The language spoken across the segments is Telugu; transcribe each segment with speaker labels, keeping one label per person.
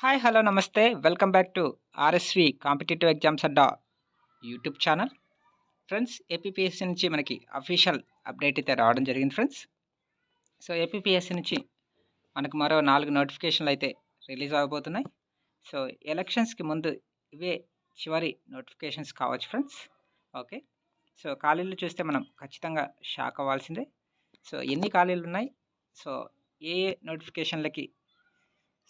Speaker 1: హాయ్ హలో నమస్తే. Welcome back to RSV competitive exams Adda YouTube channel friends APPSC నుంచి మనకి అఫీషియల్ అప్డేట్ అయితే రావడం జరిగింది ఫ్రెండ్స్ సో ఏపీపీఎస్సీ నుంచి మనకు మరో నాలుగు నోటిఫికేషన్లు అయితే రిలీజ్ అవ్వబోతున్నాయి సో ఎలక్షన్స్కి ముందు ఇవే చివరి నోటిఫికేషన్స్ కావచ్చు ఫ్రెండ్స్ ఓకే సో ఖాళీలు చూస్తే మనం ఖచ్చితంగా షాక్ అవ్వాల్సిందే. సో ఎన్ని ఖాళీలు ఉన్నాయి? సో ఏ నోటిఫికేషన్లకి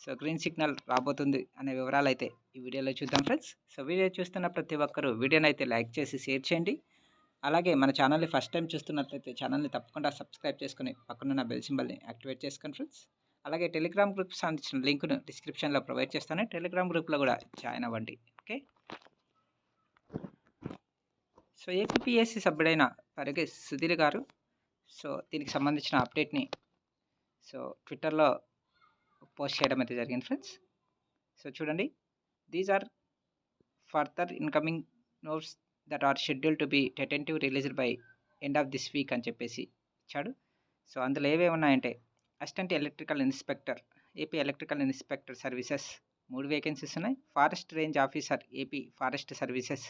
Speaker 1: సో గ్రీన్ సిగ్నల్ రాబోతుంది అనే వివరాలు అయితే ఈ వీడియోలో చూద్దాం ఫ్రెండ్స్. సో వీడియో చూస్తున్న ప్రతి ఒక్కరూ వీడియోని అయితే లైక్ చేసి షేర్ చేయండి. అలాగే మన ఛానల్ని ఫస్ట్ టైం చూస్తున్నట్లయితే ఛానల్ని తప్పకుండా సబ్స్క్రైబ్ చేసుకుని పక్కనున్న బెల్ సింబల్ని యాక్టివేట్ చేసుకోండి ఫ్రెండ్స్. అలాగే టెలిగ్రామ్ గ్రూప్ సంబంధించిన లింక్ను డిస్క్రిప్షన్లో ప్రొవైడ్ చేస్తాను. టెలిగ్రామ్ గ్రూప్లో కూడా జాయిన్ అవ్వండి. ఓకే? సో ఏపీఎస్సి సభ్యుడైన పరిగే సుధీర్ గారు. సో దీనికి సంబంధించిన అప్డేట్ని సో ట్విట్టర్లో పోస్ట్ చేయడం అయితే జరిగింది ఫ్రెండ్స్. సో చూడండి. These are further incoming notes that are schedule to be tentative released by end of this week అని చెప్పేసి ఇచ్చాడు. సో అందులో ఏవేవి ఉన్నాయంటే assistant electrical inspector AP electrical inspector services మూడు వేకెన్సీస్ ఉన్నాయి. Forest range officer AP forest services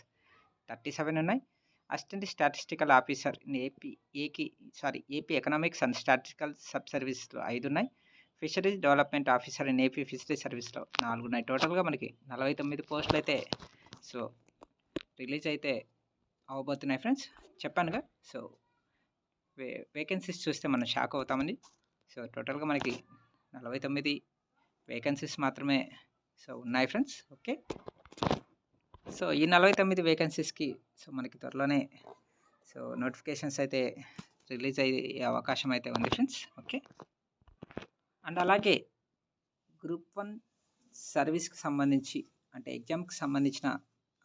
Speaker 1: thirty seven ఉన్నాయి. అసిస్టెంట్ స్టాటిస్టికల్ ఆఫీసర్ ఏపీ ఏకి sorry AP economics and statistical sub సర్వీస్లో ఐదు ఉన్నాయి. Fisheries development officer and AP fishery సర్వీస్లో నాలుగున్నాయి టోటల్గా మనకి నలభై తొమ్మిది పోస్టులు అయితే సో రిలీజ్ అయితే అవబోతున్నాయి ఫ్రెండ్స్. చెప్పానుగా సో వే వేకెన్సీస్ చూస్తే మనం షాక్ అవుతామని సో టోటల్గా మనకి నలభై తొమ్మిది వేకెన్సీస్ మాత్రమే సో ఉన్నాయి ఫ్రెండ్స్. ఓకే. సో ఈ నలభై తొమ్మిది వేకెన్సీస్కి సో మనకి త్వరలోనే సో నోటిఫికేషన్స్ అయితే రిలీజ్ అయ్యే అవకాశం అయితే ఉంది ఫ్రెండ్స్. ఓకే. అండ్ అలాగే గ్రూప్ వన్ సర్వీస్కి సంబంధించి అంటే ఎగ్జామ్కి సంబంధించిన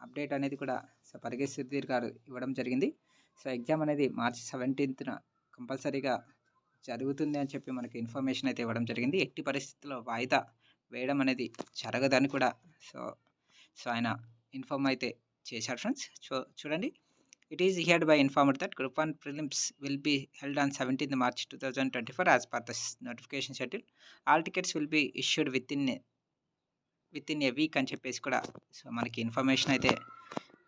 Speaker 1: అప్డేట్ అనేది కూడా సో పరిగే సుధీర్ గారు ఇవ్వడం జరిగింది. సో ఎగ్జామ్ అనేది మార్చి సెవెంటీన్త్న కంపల్సరీగా జరుగుతుంది అని చెప్పి మనకి ఇన్ఫర్మేషన్ అయితే ఇవ్వడం జరిగింది. ఎట్టి పరిస్థితుల్లో వాయిదా వేయడం అనేది జరగదని కూడా సో సో ఆయన ఇన్ఫార్మ్ అయితే చేశారు ఫ్రెండ్స్. చూడండి. It is heard by informed that group one prelims will be held on seventeenth March two thousand twenty four as per the notification schedule hall tickets will be issued within within a week అని చెప్పేసి కూడా సో మనకి ఇన్ఫర్మేషన్ అయితే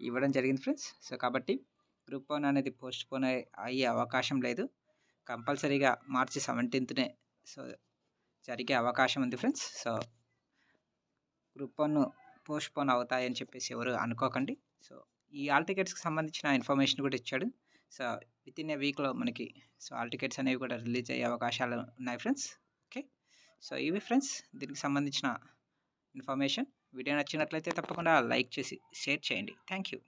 Speaker 1: ఇవ్వడం జరిగింది ఫ్రెండ్స్ సో కాబట్టి గ్రూప్ వన్ అనేది పోస్ట్ పోన్ అయ్యే అవకాశం లేదు. కంపల్సరీగా మార్చి సెవెంటీన్త్నే సో జరిగే అవకాశం ఉంది friends so group one postpone అవుతాయని చెప్పేసి ఎవరు అనుకోకండి. సో ఈ ఆల్ టికెట్స్కి సంబంధించిన ఇన్ఫర్మేషన్ కూడా ఇచ్చాడు. సో విత్ ఇన్ ఏ వీక్లో మనకి సో ఆల్ టికెట్స్ అనేవి కూడా రిలీజ్ అయ్యే అవకాశాలు ఉన్నాయి ఫ్రెండ్స్. ఓకే? సో ఇవి ఫ్రెండ్స్ దీనికి సంబంధించిన ఇన్ఫర్మేషన్. వీడియో నచ్చినట్లయితే తప్పకుండా లైక్ చేసి షేర్ చేయండి. Thank you